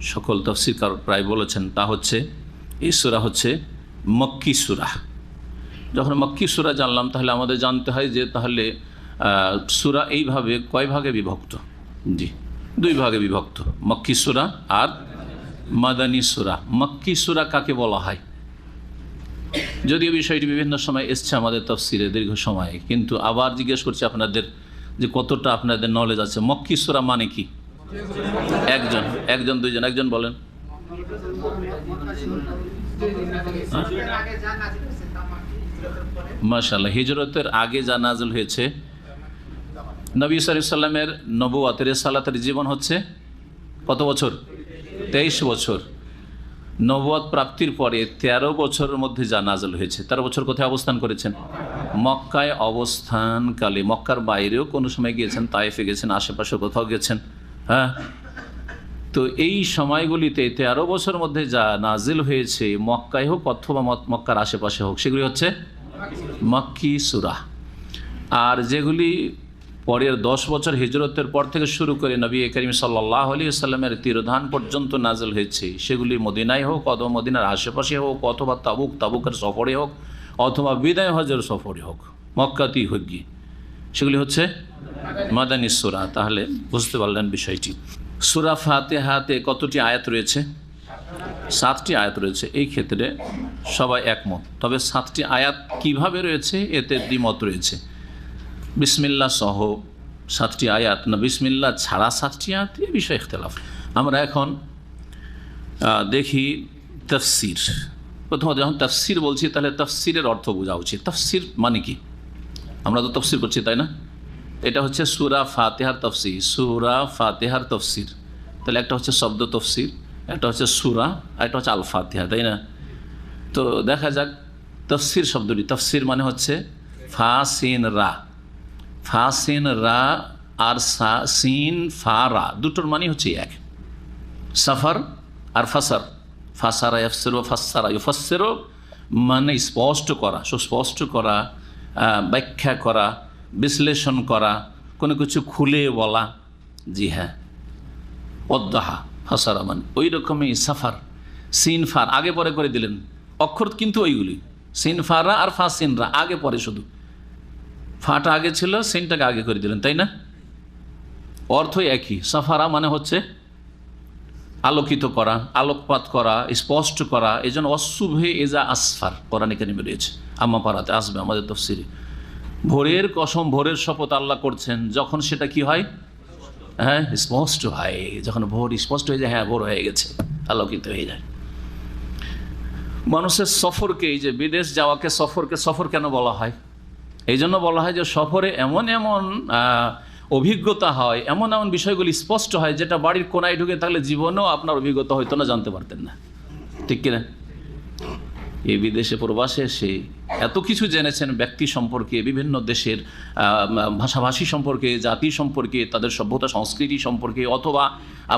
সকল তফসিরকার প্রায় বলেছেন, তা হচ্ছে, এই সুরা হচ্ছে মক্কি সুরা। যখন মক্কি সুরা জানলাম, তাহলে আমাদের জানতে হয় যে তাহলে সুরা এইভাবে কয় ভাগে বিভক্ত? জি, দুই ভাগে বিভক্ত, মক্কি সুরা আর মাদানী সুরা। মক্কি সুরা কাকে বলা হয়? যদিও বিষয়টি বিভিন্ন সময় এসছে আমাদের তফসিরে দীর্ঘ সময়ে, কিন্তু আবার জিজ্ঞেস করছি আপনাদের যে কতটা আপনাদের নলেজ আছে। মক্কি সুরা মানে কি? একজন একজন, দুইজন, একজন বলেন। মাশাল্লাহ হিজরতের আগে যা নাজল হয়েছে, নবী সাল্লামের নবুয়াতের সালাতের জীবন হচ্ছে কত বছর? তেইশ বছর। নবুয়াত প্রাপ্তির পরে ১৩ বছরের মধ্যে যা নাজল হয়েছে, তেরো বছর কোথায় অবস্থান করেছেন? মক্কায় অবস্থানকালে, মক্কার বাইরেও কোনো সময় গিয়েছেন, তাইফে গেছেন আশেপাশে কোথাও গেছেন। হ্যাঁ? তো এই সময়গুলিতে তেরো বছর মধ্যে যা নাজিল হয়েছে, মক্কায় হোক অথবা মক্কার আশেপাশে হোক, সেগুলি হচ্ছে মক্কি সুরা। আর যেগুলি পরের দশ বছর হিজরতের পর থেকে শুরু করে নবী করিম সাল্লাহ আলী সাল্লামের তিরোধান পর্যন্ত নাজল হয়েছে, সেগুলি মদিনায় হোক অথবা মদিনার আশেপাশে হোক, অথবা তাবুক, তাবুকের সফরে হোক, অথবা বিদায় হজের সফরে হোক, মক্কাতেই হোক সেগুলি হচ্ছে মাদানী সুরা, তাহলে বুঝতে পারলেন বিষয়টি। সুরা ফাতে হাতে কতটি আয়াত রয়েছে? সাতটি আয়াত রয়েছে। এই ক্ষেত্রে সবাই একমত। তবে সাতটি আয়াত কীভাবে রয়েছে? এতে দ্বিমত রয়েছে। বিসমিল্লা সহ সাতটি আয়াত না বিসমিল্লা ছাড়া সাতটি আয়াত, এ বিষয়ে ইখতলাফ। আমরা এখন দেখি তফসির। প্রথমত যখন তফসির বলছি, তাহলে তফসিরের অর্থ বোঝা উচিত। তফসির মানে কি? আমরা তো তফসির করছি, তাই না? এটা হচ্ছে সুরা ফাতেহার তফসির, সুরা ফাতেহার তফসির। তাহলে একটা হচ্ছে শব্দ তফসির, একটা হচ্ছে সুরা, আর একটা হচ্ছে আল ফাতেহা তাই না? তো দেখা যাক, তফসির শব্দটি, তফসির মানে হচ্ছে ফা সিন রা। ফা সিন রা আর সা, সিন ফা রা, দুটোর মানে হচ্ছে এক। সাফার আর ফাসার। ফাসারা ইফসেরো ফাসারা ইফসেরো মানে স্পষ্ট করা, সুস্পষ্ট করা ব্যাখ্যা করা বিশ্লেষণ করা, কোনো কিছু খুলে বলা, জি হ্যাঁ। অদ্দাহা ফাসারা মানে ওই রকমই সাফার সিন ফার আগে পরে করে দিলেন। অক্ষর কিন্তু ওইগুলি। সিন ফারা আর ফা সিনরা আগে পরে শুধু। ফাটা আগে ছিল, সিনটাকে আগে করে দিলেন, তাই না? অর্থ একই। সাফারা মানে হচ্ছে আলোকিত করা, আলোকপাত করা, স্পষ্ট করা এই জন্য অশুভে এজা আসফার, কোরআন এখানে রয়েছে। আম্মা পাড়াতে আসবে আমাদের তফসিরে। ভোরের কসম, ভোরের শপথ আল্লাহ করছেন। যখন সেটা কি হয়? হ্যাঁ স্পষ্ট হয়। যখন ভোর স্পষ্ট হয়ে যায় হ্যাঁ ভোর হয়ে গেছে, আলোকিত হয়ে যায়। মানুষের সফরকে, এই যে বিদেশ যাওয়াকে সফরকে, সফর কেন বলা হয়? এই জন্য বলা হয় যে সফরে এমন এমন অভিজ্ঞতা হয়, এমন এমন বিষয়গুলি স্পষ্ট হয়, যেটা বাড়ির কোনায় ঢুকে থাকলে জীবনেও আপনার অভিজ্ঞতা হয়তো না, জানতে পারতেন না। ঠিক কিনা? এই বিদেশে প্রবাসে এসে এত কিছু জেনেছেন ব্যক্তি সম্পর্কে, বিভিন্ন দেশের ভাষাভাষী সম্পর্কে, জাতি সম্পর্কে, তাদের সভ্যতা, সংস্কৃতি সম্পর্কে, অথবা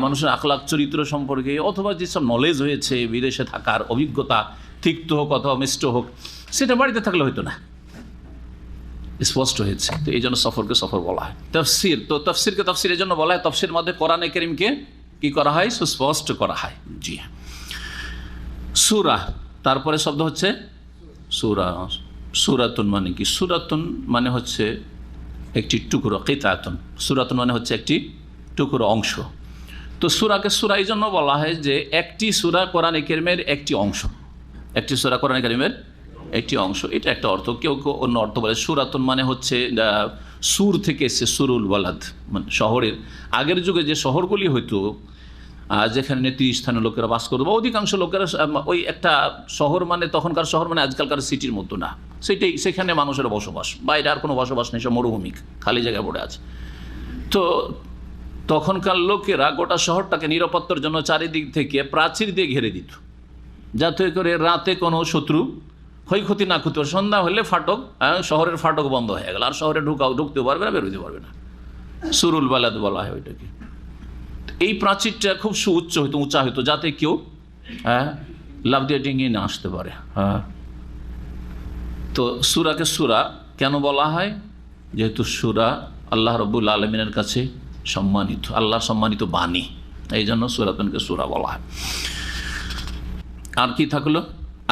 মানুষের আখলাখ, চরিত্র সম্পর্কে, অথবা যেসব নলেজ হয়েছে বিদেশে থাকার অভিজ্ঞতা, তিক্ত হোক অথবা মিষ্ট হোক, সেটা বাড়িতে থাকলে হয়তো না। স্পষ্ট হয়েছে। তো এই জন্য সফরকে সফর বলা হয়। তফসির, তো তফসিরকে তফসির এই জন্য বলা হয়, তফসির মধ্যে কোরআনে করিমকে কি করা হয়? সুস্পষ্ট করা হয়। জি। হ্যাঁ সুরা তারপরে শব্দ হচ্ছে সুরা। সুরাতুন মানে কি? সুরাতুন মানে হচ্ছে একটি টুকরো, কেতাতুন। সুরাতুন মানে হচ্ছে একটি টুকরো অংশ। তো সুরাকে সুরা এই জন্য বলা হয় যে একটি সুরা কোরআন কেরিমের একটি অংশ। একটি সুরা কোরআন কেরিমের একটি অংশ। এটা একটা অর্থ। কেউ কেউ অন্য অর্থ বলে সুরাতন মানে হচ্ছে সুর থেকে এসছে সুরুল বালাদ মানে শহরের আগের যুগে যে শহরগুলি হইতো যেখানে নেতৃস্থানীয় লোকেরা বাস করতো বা অধিকাংশ লোকেরা ওই একটা শহর মানে তখনকার শহর মানে আজকালকার সিটির মতো না। সেটাই সেখানে মানুষের বসবাস। বাইরে আর কোনো বসবাস নেই সব মরুভূমি খালি জায়গায় পড়ে আছে। তো তখনকার লোকেরা গোটা শহরটাকে নিরাপত্তার জন্য চারিদিক থেকে প্রাচীর দিয়ে ঘিরে দিত যাতে করে রাতে কোনো শত্রু ক্ষয়ক্ষতি না পারে। সন্ধ্যা হলে ফাটক আহ, শহরের ফাটক বন্ধ হয়ে গেল আর শহরে ঢুকাও ঢুকতে পারবে না বেরোতে পারবে না। সুরুল বালাদ বলা হয় ওইটাকে। এই প্রাচীরটা খুব সুউচ্চ হইতো, উঁচা হইতো, যাতে কেউ হ্যাঁ লাভ দিয়ে ডিঙিয়ে না আসতে পারে হ্যাঁ। তো সুরাকে সুরা কেন বলা হয়? যেহেতু সুরা আল্লাহ রব্বুল আলমিনের কাছে সম্মানিত আল্লাহ সম্মানিত বাণী এই জন্য সুরাতনকে সুরা বলা হয়। আর কি থাকল?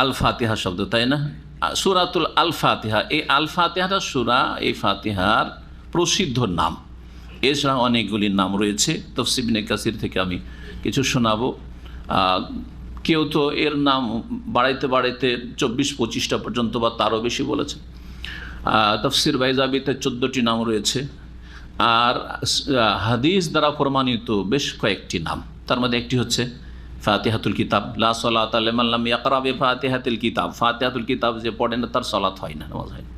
আল ফাতিহা শব্দ, তাই না? সুরাতুল আল ফাতিহা এই আল ফাতিহাটা সুরা, এই ফাতিহার প্রসিদ্ধ নাম। এছাড়া অনেকগুলি নাম রয়েছে। তফসিবিনে কাসির থেকে আমি কিছু শোনাবো। কেউ তো এর নাম বাড়াইতে বাড়াইতে চব্বিশ পঁচিশটা পর্যন্ত বা তারও বেশি বলেছে। তফসির বাইজাবিতে চোদ্দোটি নাম রয়েছে। আর হাদিস দ্বারা প্রমাণিত বেশ কয়েকটি নাম। তার মধ্যে একটি হচ্ছে ফাতেহাতুল কিতাব। লা সলাত আলাইমান লাম ইয়াকরা বি ফাতিহাতুল কিতাব। ফাতেহাতুল কিতাব যে পড়ে না তার সলাত হয় না, নামাজ হয় না।